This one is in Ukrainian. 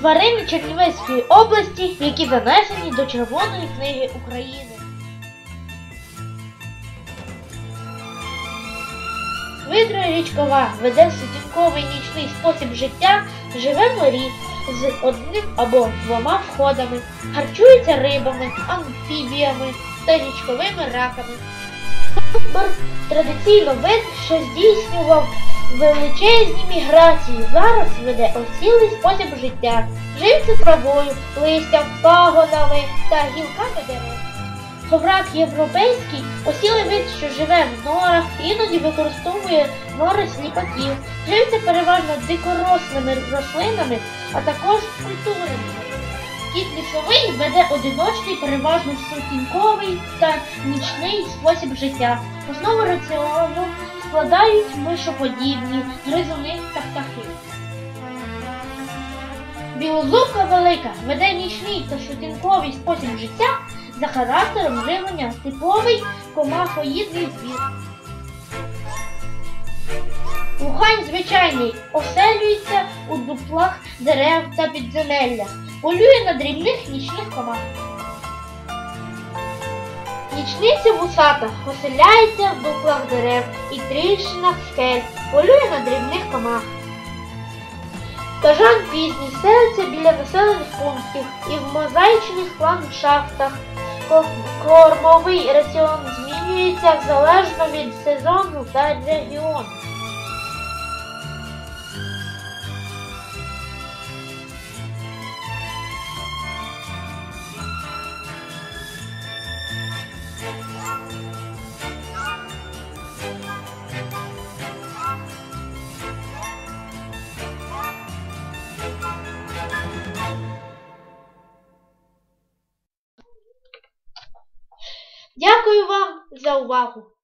тварини Чернівецької області, які занесені до Червоної книги України. Видра річкова веде сутінковий нічний спосіб життя, живе в норі з одним або двома входами, харчується рибами, амфібіями та річковими раками. Бор традиційно вид, що здійснював величезні міграції, зараз веде осілий спосіб життя, живиться травою, листям, пагонами та гілками дерев. Ховрак європейський осілий вид, що живе в норах, іноді використовує нори сліпаків, живиться переважно дикорослими рослинами, а також культурами. Кіт лісовий веде одиночний, переважно сутінковий та нічний спосіб життя. Основу раціону складають мишоподібні, гризуни та птахи. Білозубка велика веде нічний та сутінковий спосіб життя за характером живлення типовий комахоїдний звір. Лухань звичайний оселюється у дуплах дерев та підземеллях, полює на дрібних нічних комах. Нічниця вусата оселяється в дуплах дерев і тріщинах скель, полює на дрібних комах. Кажан пізній селиться біля населених пунктів і в мозаїчних ландшафтах. Кормовий раціон змінюється залежно від сезону та регіону. Дякую вам за увагу!